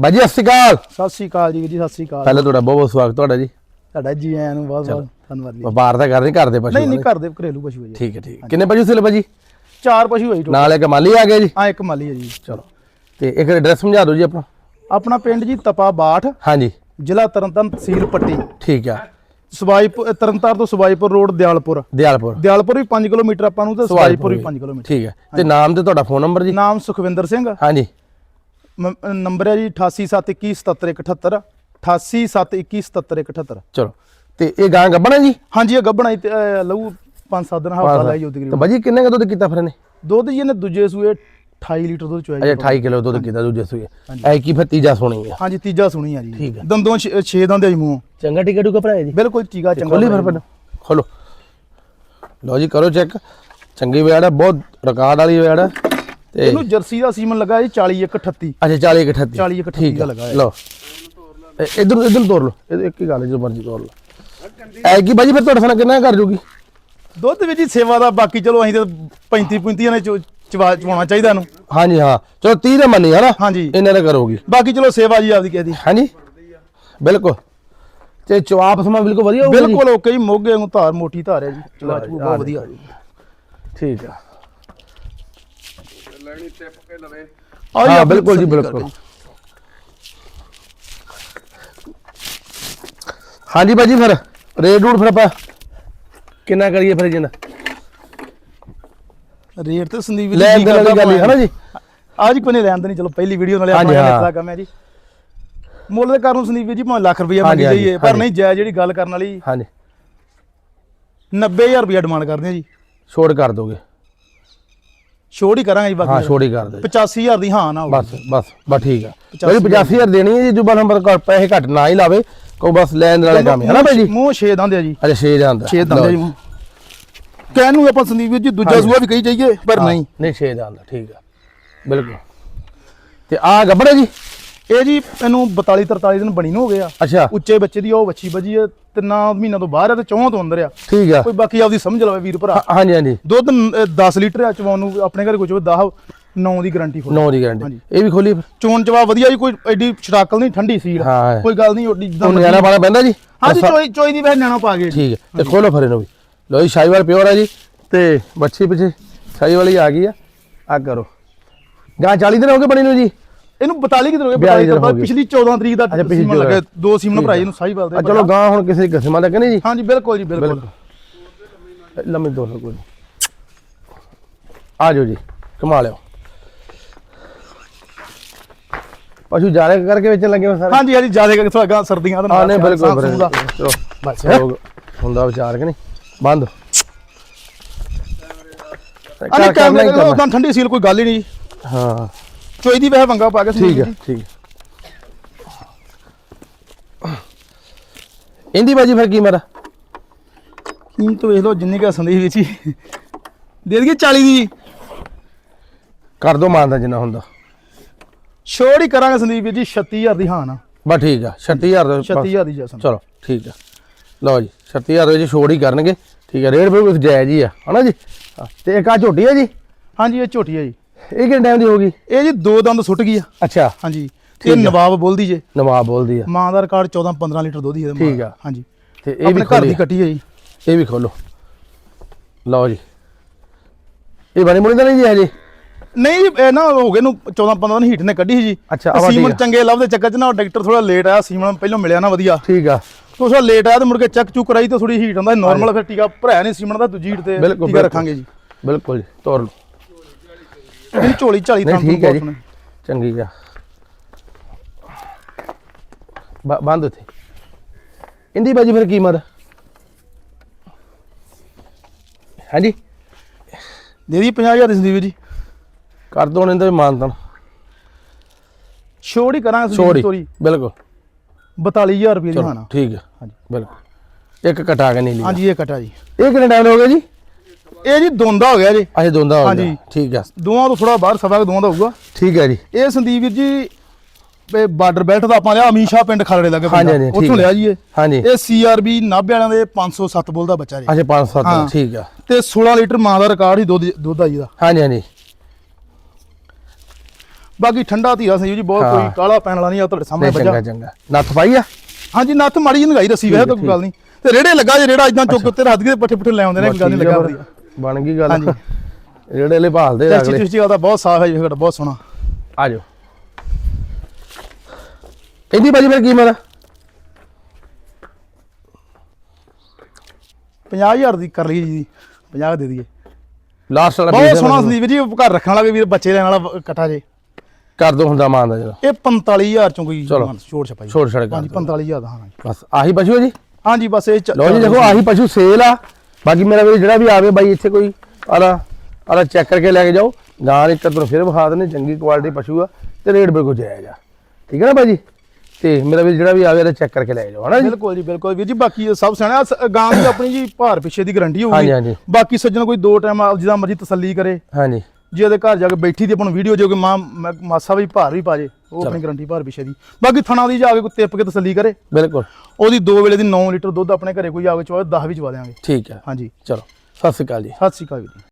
ਬਾਜੀ ਸਤਿ ਸ਼੍ਰੀ ਅਕਾਲ। ਸਤਿ ਸ੍ਰੀ ਅਕਾਲ ਜੀ ਜੀ ਸਤਿ ਸ੍ਰੀ ਅਕਾਲ। ਪਹਿਲਾਂ ਤੁਹਾਡਾ ਬਹੁਤ ਬਹੁਤ ਸਵਾਗਤ ਤੁਹਾਡਾ ਜੀ। ਤੁਹਾਡਾ ਜੀ ਆਇਆਂ ਨੂੰ ਬਹੁਤ ਬਹੁਤ ਧੰਨਵਾਦ ਜੀ। ਵਪਾਰ ਤਾਂ ਕਰ ਰਹੇ ਘਰ ਦੇ ਪਸ਼ੂ ਨਹੀਂ ਨਹੀਂ। ਘਰ ਦੇ ਘਰੇਲੂ ਪਸ਼ੂ ਹੈ ਜੀ। ਠੀਕ ਹੈ ਠੀਕ ਹੈ। ਕਿੰਨੇ ਪਸ਼ੂ ਸੀ ਬਾਜੀ? ਚਾਰ ਪਸ਼ੂ ਹੋਈ ਟੋਟਲ ਨਾਲ ਇੱਕ ਮਾਲੀ ਆ ਗਿਆ ਜੀ? ਆ ਇੱਕ ਮਾਲੀ ਹੈ ਜੀ। ਚਲੋ। ਤੇ ਇੱਕ ਐਡਰੈਸ ਸਮਝਾ ਦਿਓ ਜੀ ਆਪਣਾ। ਆਪਣਾ ਪਿੰਡ ਜੀ ਤਪਾ ਬਾਠ ਹਾਂਜੀ। ਜ਼ਿਲ੍ਹਾ ਤਰਨਤਾਰਨ ਤਹਿਸੀਲ ਪੱਟੀ। ਠੀਕ ਆ। ਸਵਾਈਪੁਰ ਤਰਨਤਾਰਨ ਤੋਂ ਸਵਾਈਪੁਰ ਰੋਡ ਦਿਆਲਪੁਰ। ਦਿਆਲਪੁਰ। ਦਿਆਲਪੁਰ ਵੀ 5 ਕਿਲੋਮੀਟਰ ਆਪਾਂ ਨੂੰ ਤੇ ਸਵਾਈਪੁਰ ਵੀ 5 ਕਿਲੋਮੀਟਰ। ਠੀਕ ਹੈ ਤੇ ਨਾਮ ਤੇ ਤੁਹਾਡਾ ਫੋਨ ਨੰਬਰ ਜੀ? ਨਾਮ ਸੁਖਵਿੰਦਰ ਸਿੰਘ। ਹਾਂਜੀ। ਨੰਬਰ ਹੈ ਜੀ 8871177178 8871177178 ਚਲੋ ਤੇ ਇਹ ਗਾਂ ਗੱਬਣਾ ਜੀ? ਹਾਂਜੀ ਇਹ ਗੱਬਣਾ ਲਊ 5-7 ਦਿਨ ਹਫਤਾ ਲਾਈ ਜੋ ਤੇ ਤਕਰੀਬਨ। ਬਾਜੀ ਕਿੰਨੇ ਕੁ ਦੁੱਧ ਕੀਤਾ ਫਿਰ ਇਹਨੇ? ਦੁੱਧ ਜੀ ਇਹਨੇ ਦੂਜੇ ਸੂਏ 28 ਲੀਟਰ ਦੁੱਧ ਚੋਇਆ ਅਜੇ 28 ਕਿਲੋ ਦੁੱਧ ਕੀਤਾ ਦੂਜੇ ਸੂਏ। ਐ ਕੀ ਫਿਰ ਤੀਜਾ ਸੁਣੀ ਆ? ਹਾਂਜੀ ਤੀਜਾ ਸੁਣੀ ਆ ਜੀ। ਹੈ। ਦੰਦੋਂ 6 ਦੰਦ ਆ ਜੀ ਮੂੰਹ। ਚੰਗਾ ਟਿਕਟ ਟੁਕਾ ਭਰਾਇਆ ਜੀ। ਬਿਲਕੁਲ ਚੀਗਾ ਚੰਗਾ ਖੋਲੀ ਫਿਰ ਪਹਿਲਾਂ। ਖੋਲੋ। ਲਓ ਜੀ ਕਰੋ ਚੈੱਕ। ਚੰਗੀ ਵੇੜ ਹੈ ਬਹੁਤ ਰਿਕਾਰਡ ਵਾਲੀ ਵੇੜ ਹੈ ਤੇ ਇਹਨੂੰ ਜਰਸੀ ਦਾ ਸੀਮਨ ਲੱਗਾ ਜੀ 40 1 38 ਅੱਛਾ 40 ਇੱਕ 38 40 ਇੱਕ 38 ਠੀਕ ਦਾ ਆ, ਲੱਗਾ। ਲਓ। ਇਧਰ ਇਧਰ ਤੋੜ ਲਓ। ਇਹ ਇੱਕ ਹੀ ਗੱਲ ਜੋ ਮਰਜ਼ੀ ਤੋੜ ਲਓ। ਐ ਕੀ ਬਾਜੀ ਫਿਰ ਤੁਹਾਡੇ ਸਾਨ ਕਿੰਨਾ ਕਰ ਜੂਗੀ? ਦੁੱਧ ਵਿੱਚ ਹੀ ਸੇਵਾ ਦਾ ਬਾਕੀ ਚਲੋ ਅਸੀਂ ਤੇ 35 35 ਨੇ ਚਵਾ ਚਵਾਉਣਾ ਚਾਹੀਦਾ ਇਹਨੂੰ। ਹਾਂਜੀ ਹਾਂ। ਚਲੋ 30 ਦੇ ਮੰਨੀ ਹੈ ਨਾ ਹਾਂਜੀ। ਇਹਨਾਂ ਨੇ ਕਰੋਗੀ। ਬਾਕੀ ਚਲੋ ਸੇਵਾ ਜੀ ਆਪਦੀ ਕਿਸੇ ਦੀ। ਹਾਂਜੀ? ਬਿਲਕੁਲ। ਤੇ ਚਵਾਪ ਸਮਾ ਬਿਲਕੁਲ ਵਧੀਆ ਹੋਊਗਾ ਜੀ? ਬਿਲਕੁਲ ਓਕੇ ਜੀ ਮੋਗੇ ਨੂੰ ਧਾਰ ਮੋਟੀ ਧਾਰ ਹੈ ਜੀ। ਚਵਾ ਚੂ ਬਹੁਤ ਵਧੀਆ। ਠੀਕ ਆ। ਆਓ ਹਾਂ ਆਪਣੀ ਬਿਲਕੁਲ ਜੀ ਬਿਲਕੁਲ। ਹਾਂਜੀ ਬਾਜੀ ਫਿਰ ਰੇਟ ਰੂਟ ਫਿਰ ਆਪਾਂ ਕਿੰਨਾ ਕਰੀਏ ਫਿਰ ਜਿੰਨਾ? ਰੇਟ ਤੇ ਸੰਦੀਪ ਲੈ ਜੀ ਦੇ ਵਾਲੀ ਗੱਲ ਹੀ ਹੈ ਨਾ ਜੀ? ਆਜ ਕੋਈ ਨਹੀਂ ਲੈਣ ਦੇ ਨਹੀਂ ਚਲੋ ਪਹਿਲੀ ਵੀਡੀਓ ਨਾਲੇ ਆਪਾਂ ਹਾਂ। ਇਤਨਾ ਕੰਮ ਹੈ ਜੀ। ਮੁੱਲ ਦੇ ਕਾਰਨ ਸੰਦੀਪ ਵੀਰ ਜੀ ਭਾਵੇਂ ਲੱਖ ਰੁਪਈਆ ਹਾਂਜੀ, ਮੰਗੀ ਜਾਈਏ ਪਰ। ਨਹੀਂ ਜਾਇਜ਼ ਜਿਹੜੀ ਗੱਲ ਕਰਨ ਵਾਲੀ ਹਾਂਜੀ। 90000 ਰੁਪਈਆ ਡਿਮਾਂਡ ਕਰਦੇ ਆ ਜੀ। ਛੋੜ ਕਰ ਦੋਗੇ। ਛੋੜ ਹੀ ਕਰਾਂਗੇ ਜੀ ਹਾਂ ਬਾਕੀ ਛੋੜ ਹੀ ਕਰ ਦੇ 85000 ਦੀ ਹਾਂ ਨਾ। ਬਸ ਬਸ ਬਸ ਠੀਕ ਆ। ਬਈ 85000 ਦੇਣੀ ਹੈ ਜੀ ਜੁਬਾ ਨੰਬਰ ਪੈਸੇ ਘੱਟ ਨਾ ਹੀ ਲਾਵੇ। ਕੋ ਬਸ ਲੈਣ ਵਾਲੇ ਕੰਮ ਹੈ ਨਾ ਭਾਈ ਜੀ? ਮੂੰਹ ਛੇ ਦੰਦ ਆ ਜੀ। ਅੱਛਾ 6 ਜਾਂਦਾ ਛੇ ਦੰਦ ਆ ਜੀ ਮੂੰਹ। ਕਹਿਣ ਨੂੰ ਆਪਾਂ ਸੰਦੀਪ ਜੀ ਦੂਜਾ ਸੂਆ ਵੀ ਕਹੀ ਜਾਈਏ ਪਰ ਨਹੀਂ। ਨਹੀਂ 6 ਜਾਂਦਾ ਠੀਕ ਆ। ਬਿਲਕੁਲ। ਤੇ ਆ ਗੱਬੜੇ ਜੀ। ਇਹ ਜੀ ਇਹਨੂੰ 42 43 ਦਿਨ ਬਣੀ ਨੂੰ ਹੋ ਗਏ ਆ। ਅੱਛਾ। ਉੱਚੇ ਬੱਚੇ ਦੀ ਉਹ ਬੱਚੀ ਬਜੀ ਹੈ ਤਿੰਨਾਂ ਮਹੀਨਾ ਤੋਂ ਬਾਹਰ ਆ ਤੇ ਚੌਹਾਂ ਤੋਂ ਅੰਦਰ ਆ। ਠੀਕ ਆ। ਕੋਈ ਬਾਕੀ ਆਪਦੀ ਸਮਝ ਲਵੇ ਵੀਰ ਭਰਾ। ਹਾਂਜੀ ਹਾਂਜੀ। ਦੁੱਧ 10 ਲੀਟਰ ਆ ਚਵਾਉਣ ਨੂੰ ਆਪਣੇ ਘਰੇ ਕੁਝ 10 9 ਦੀ ਗਾਰੰਟੀ ਹੋ 9 ਦੀ ਗਾਰੰਟੀ ਇਹ ਵੀ ਖੋਲੀ ਚੋਣ ਚਵਾ ਵਧੀਆ ਜੀ ਕੋਈ ਐਡੀ ਛੜਾਕਲ ਨਹੀਂ ਠੰਡੀ ਸੀਲ। ਕੋਈ ਗੱਲ ਨਹੀਂ ਓਡੀ ਜਿੱਦਾਂ ਨਿਆਣਾ ਪਾਣਾ ਪੈਂਦਾ ਜੀ? ਹਾਂਜੀ ਚੋਈ ਚੋਈ ਦੀ ਵੈਸੇ ਨਿਆਣਾ ਪਾ ਗਏ ਠੀਕ ਹੈ ਤੇ ਖੋਲੋ ਫਿਰ ਇਹਨੂੰ ਵੀ। ਲੋ ਜੀ ਸ਼ਾਹੀਵਾਲ ਪਿਓਰ ਹੈ ਜੀ ਤੇ ਬੱਚੀ ਪਿੱਛੇ ਸ਼ਾਹੀ ਵਾਲੀ ਆ ਗਈ ਆ। ਆ ਕਰੋ। ਗਾਂ 40 ਦਿਨ ਹੋ ਗਏ ਬਣੀ ਨੂੰ ਜੀ। ਇਹਨੂੰ 42 ਕਿਧਰ ਹੋ ਗਏ 42 42 ਦਿਨ ਹੋ ਤੋਂ। ਪਿਛਲੀ 14 ਤਰੀਕ ਦਾ ਸੀਮਨ ਲੱਗਾ 14 ਦੋ ਸੀਮਨ ਭਰਾਈ ਇਹਨੂੰ ਸਾਈ ਆ ਬਲਦੇ ਚਲੋ ਗਾਂ ਹੁਣ ਕਿਸੇ ਕਿਸਮਾਂ ਦਾ ਕਹਿੰਦੇ ਜੀ? ਹਾਂਜੀ ਬਿਲਕੁਲ ਜੀ ਬਿਲਕੁਲ। ਲੰਮੇ ਦੋ ਕੋਈ। ਆ ਜਾਓ ਜੀ ਕਮਾ ਲਿਓ। ਪਸ਼ੂ ਜਾਰੇ ਕਰਕੇ ਵੇਚਣ ਲੱਗੇ ਹੋ ਸਾਰੇ? ਹਾਂਜੀ ਹਾਂਜੀ ਜ਼ਿਆਦਾ ਕਰਕੇ ਥੋੜਾ ਗਾਂ ਸਰਦੀਆਂ ਦਾ ਹਾਂ ਨਹੀਂ ਬਿਲਕੁਲ ਦਾ। ਚਲੋ ਬਸ ਹੁੰਦਾ ਵਿਚਾਰ ਕਿ ਨਹੀਂ? ਬੰਦ। ਹੀ ਕੈਮਰੇ। ਉਦਾਂ ਠੰਡੀ ਸੀਲ ਕੋਈ ਗੱਲ ਹੀ ਨਹੀਂ। ਹਾਂ। ਚੋਈ ਦੀ ਵੈਸੇ ਵੰਗਾ ਪਾ ਕੇ ਠੀਕ ਹੈ ਠੀਕ ਹੈ। ਇੰਦੀ ਬਾਜੀ ਫਿਰ ਕੀ ਮੇਰਾ? ਕੀਮਤ ਵੇਖ ਲਓ ਜਿੰਨੀ ਕਾ ਸੰਦੀਪ ਵਿੱਚ ਹੀ। ਦੇ ਦਈਏ 40 ਦੀ। ਕਰ ਦੋ ਮਾਨਦਾ ਜਿੰਨਾ ਹੁੰਦਾ। ਛੋੜ ਹੀ ਕਰਾਂਗੇ ਸੰਦੀਪ ਵੀਰ ਜੀ 36000 ਦੀ ਹਾਂ ਨਾ ਬਸ ਠੀਕ ਆ 36000 ਦੇ ਬਸ। 36000 ਦੀ ਜਸਨ। ਚਲੋ ਠੀਕ ਆ। ਲਓ ਜੀ 36000 ਦੇ ਵਿੱਚ ਛੋੜ ਹੀ ਕਰਨਗੇ। ਠੀਕ ਆ ਰੇਟ ਬਿਲਕੁਲ ਜਾਇਜ਼ ਹੀ ਆ। ਹਨਾ ਜੀ? ਤੇ ਇੱਕ ਆ ਝੋਟੀ ਆ ਜੀ? ਹਾਂਜੀ ਇਹ ਝੋਟੀ ਹੈ ਜੀ। ਇਹ ਕਿੰਨੇ ਟਾਈਮ ਦੀ ਹੋਗੀ ਇਹ ਜੀ ਦੋ ਦੰਦ ਸੁੱਟ ਗਈ ਆ। ਅੱਛਾ। ਹਾਂਜੀ। ਇਹ। ਨਵਾਬ ਬੋਲਦੀ ਜੇ। ਨਵਾਬ ਬੋਲਦੀ ਆ। ਮਾਂ ਦਾ ਰਿਕਾਰਡ 14 15 ਲੀਟਰ ਦੁੱਧ ਹੀ ਇਹਦੇ ਠੀਕ। ਆ। ਹਾਂਜੀ। ਤੇ ਇਹ ਵੀ ਘਰ ਦੀ ਕੱਟੀ ਹੈ ਜੀ। ਇਹ ਵੀ ਖੋਲੋ ਲਓ ਜੀ। ਇਹ ਬਣੀ ਤਾਂ ਨਹੀਂ ਜੀ ਹਜੇ ਨਹੀਂ ਜੀ, ਇਹ ਨਾ ਹੋ ਗਏ ਨੂੰ 14 15 ਦਿਨ ਹੀਟ ਨੇ ਕੱਢੀ ਸੀ। ਜੀ ਸੀਮਨ। ਚੰਗੇ ਲੱਭਦੇ ਚੱਕਰ ਚ ਨਾ ਡਾਕਟਰ ਥੋੜਾ ਲੇਟ ਆਇਆ ਸੀਮਨ ਪਹਿਲਾਂ ਮਿਲਿਆ ਨਾ ਵਧੀਆ। ਠੀਕ ਆ। ਵਾਰ ਲੇਟ ਆਇਆ ਤੇ ਮੁੜ ਕੇ ਚੈੱਕ ਚੁੱਕ ਕਰਾਈ ਤੇ ਥੋੜੀ ਹੀਟ ਆਉਂਦਾ ਨਾਰਮਲ ਫਿਰ ਟੀਕਾ ਭਰਾਇਆ ਨਹੀਂ ਸੀਮਨ ਦਾ ਦੂਜੀ ਹੀਟ ਤੇ ਟੀਕਾ। ਰੱਖਾਂਗੇ ਜੀ। ਬਿਲਕੁਲ ਜੀ ਤੋਰ ਲਓ। ਇਹਦੀ ਝੋਲੀ 40 ਨਹੀਂ ਤਾਂ ਠੀਕ ਹੈ ਜੀ। ਚੰਗੀ ਆ ਬੰਦ ਉੱਥੇ। ਇੰਦੀ ਬਾਜੀ ਫਿਰ ਕੀਮਤ ਹਾਂਜੀ? ਦੇ ਦੀ 50000 ਦੀ ਸੰਦੀਪ ਜੀ। ਕਰ ਦੋ ਇਹਨਾਂ ਦੇ ਮਾਨਤਨ ਛੋੜ ਹੀ ਛੋੜੀ ਸੰਦੀਪ ਤੋਰੀ। ਬਿਲਕੁਲ। 42000 ਰੁਪਏ ਦੀ ਹਾਣਾ ਠੀਕ ਹੈ। ਹਾਂਜੀ। ਬਿਲਕੁਲ। ਇੱਕ ਕਟਾ ਕੇ ਨਹੀਂ ਲਈ ਹਾਂਜੀ ਇਹ ਕਟਾ ਜੀ। ਇਹ ਕਿੰਨੇ ਟਾਈਮ ਹੋ ਗਿਆ ਜੀ? ਇਹ ਜੀ ਦੋਂਦਾ ਹੋ ਗਿਆ ਜੀ। ਅਜੇ ਦੋਂਦਾ ਹੋ ਗਿਆ। ਹਾਂਜੀ। ਠੀਕ ਆ। ਦੋਵਾਂ ਤੋਂ ਥੋੜਾ ਬਾਹਰ ਸਵਾ ਦੋਵਾਂ ਦਾ ਹੋਊਗਾ। ਠੀਕ ਹੈ ਜੀ। ਇਹ ਸੰਦੀਪ ਵੀਰ ਜੀ ਬਾਰਡਰ ਬੈਲਟ ਦਾ ਆਪਾਂ ਲਿਆ ਅਮੀਸ਼ਾ ਪਿੰਡ ਖਲੜੇ ਲੱਗੇ ਠੀਕ ਉੱਥੋਂ। ਲਿਆ ਜੀ ਇਹ। ਹਾਂਜੀ। ਇਹ ਸੀਆਰਬੀ ਨਾਭੇ ਵਾਲਿਆਂ ਦੇ 507 ਬੋਲਦਾ ਬੱਚਾ ਜੀ। ਅੱਛਾ 5 7 ਹਾਂ। ਠੀਕ ਆ। ਤੇ 16 ਲੀਟਰ ਮਾਂ ਦਾ ਰਿਕਾਰਡ ਹੀ ਦੁੱਧ ਦੁੱਧ ਆ ਜੀ ਦਾ। ਹਾਂਜੀ ਹਾਂਜੀ। ਬਾਕੀ ਠੰਡਾ ਧੀਰਾ ਸੰਜੀਵ ਜੀ ਬਹੁਤ। ਕੋਈ ਕਾਲਾ ਪੈਣ ਵਾਲਾ ਨਹੀਂ ਆ ਤੁਹਾਡੇ ਸਾਹਮਣੇ ਨਹੀਂ ਚੰਗਾ ਚੰਗਾ। ਨੱਥ ਪਾਈ ਆ? ਹਾਂਜੀ ਨੱਥ ਮਾੜੀ ਜਿਹੀ ਲਗਾਈ ਰੱਸੀ ਵੈਸੇ ਤਾਂ ਕੋਈ ਗੱਲ ਨਹੀਂ। ਤੇ ਰੇੜੇ ਲੱਗਾ ਜੇ ਰੇੜਾ ਇਦਾਂ ਚੁੱਕ ਉੱਤੇ ਰੱਖ ਕੇ ਪੱਠੇ ਪੁੱਠੇ ਲੈ ਆਉਂਦੇ ਨੇ ਕੋਈ ਗੱਲ ਨਹੀਂ ਲੱਗਾ ਵਧੀਆ ਬਣ ਗਈ ਗੱਲ। ਹਾਂਜੀ। ਜਿਹੜੇ ਲੈ ਭਾਲਦੇ ਆ ਟੈਸਟੀ ਅਗਲੇ। ਟੁਸਟੀ ਉਹਦਾ ਬਹੁਤ ਸਾਫ਼ ਹੈ ਜੀ ਤੁਹਾਡਾ ਬਹੁਤ ਸੋਹਣਾ। ਆ ਜਾਓ ਇਹਦੀ ਬਾਜੀ ਫਿਰ ਕੀਮਤ ਆ 50000 ਦੀ ਕਰ ਲਈ ਜੀ 50 ਦੇ ਦਈਏ। ਲਾਸਟ ਵਾਲਾ ਬਹੁਤ ਸੋਹਣਾ। ਸੰਦੀਪ ਜੀ ਘਰ ਰੱਖਣ ਵਾਲਾ ਵੀਰ ਬੱਚੇ ਲੈਣ ਵਾਲਾ ਇਕੱਠਾ ਜੇ। ਕਰ ਦੋ ਹੁੰਦਾ ਮਾਨ ਦਾ ਜਿਹੜਾ। ਇਹ 45000 ਚੋਂ ਕੋਈ ਚਲੋ। ਛੋੜ ਛਪਾਈ। ਛੋੜ ਛੜ ਕਰ ਹਾਂਜੀ ਦਿਓ। 45000 ਦਾ ਹਾਂ ਬਸ ਆਹੀ ਪਸ਼ੂ ਜੀ? ਹਾਂਜੀ ਬਸ ਇਹ ਚ- ਲਓ ਜੀ ਦੇਖੋ ਆਹੀ ਪਸ਼ੂ ਸੇਲ ਆ। ਬਾਕੀ ਮੇਰਾ ਵੀਰ ਜਿਹੜਾ ਵੀ ਆਵੇ ਬਾਈ ਇੱਥੇ ਕੋਈ ਆਲਾ ਆਲਾ ਚੈੱਕ ਕਰਕੇ ਲੈ ਕੇ ਜਾਓ। ਗਾਂ ਇੱਕ ਤੁਹਾਨੂੰ ਫਿਰ ਵਿਖਾ ਦਿੰਦੇ ਚੰਗੀ ਕੁਆਲਿਟੀ ਪਸ਼ੂ ਆ ਤੇ ਰੇਟ ਬਿਲਕੁਲ ਜਾਇਜ਼ ਆ। ਠੀਕ ਹੈ ਨਾ ਬਾਈ ਜੀ ਤੇ ਮੇਰਾ ਵੀਰ ਜਿਹੜਾ ਵੀ ਆਵੇ ਇਹਦਾ ਚੈੱਕ ਕਰਕੇ ਲੈ ਜਾਓ ਹਨਾ ਜੀ? ਬਿਲਕੁਲ ਜੀ ਬਿਲਕੁਲ। ਵੀਰ ਜੀ ਬਾਕੀ ਸਭ ਸਿਆਣਾ ਸ- ਗਾਂ ਦੀ ਆਪਣੀ ਜੀ ਭਾਰ ਪਿੱਛੇ ਦੀ ਗਾਰੰਟੀ ਹੋਊਗੀ। ਬਾਕੀ ਸੱਜਣ ਕੋਈ ਦੋ ਟਾਈਮ ਜਿੱਦਾਂ ਮਰਜ਼ੀ ਤਸੱਲੀ ਕਰੇ। ਹਾਂਜੀ। ਜੇ ਉਹਦੇ ਘਰ ਜਾ ਕੇ ਬੈਠੀ ਦੀ ਆਪਾਂ ਨੂੰ ਵੀਡੀਓ ਜੋ ਕਿ ਮਾਂ ਮ- ਮਾਸਾ ਵੀ ਭਾਰ ਵੀ ਪਾ ਜੇ ਉਹ ਆਪਣੀ ਗਾਰੰਟੀ ਭਾਰ ਪਿੱਛੇ ਦੀ। ਬਾਕੀ ਥਣਾ ਦੀ ਜਾ ਕੇ ਕੋਈ ਤਿੱਪ ਕੇ ਤਸੱਲੀ ਕਰੇ। ਬਿਲਕੁਲ। ਉਹਦੀ ਦੋ ਵੇਲੇ ਦੀ 9 ਲੀਟਰ ਦੁੱਧ ਆਪਣੇ ਘਰੇ ਕੋਈ ਆ ਕੇ ਚਵਾ 10 ਵੀ ਚਵਾ ਦਿਆਂਗੇ। ਠੀਕ ਹੈ। ਹਾਂਜੀ। ਚਲੋ ਸਤਿ ਸ਼੍ਰੀ ਅਕਾਲ ਜੀ। ਸਤਿ ਸ਼੍ਰੀ ਅਕਾਲ ਵੀਰ ਜੀ।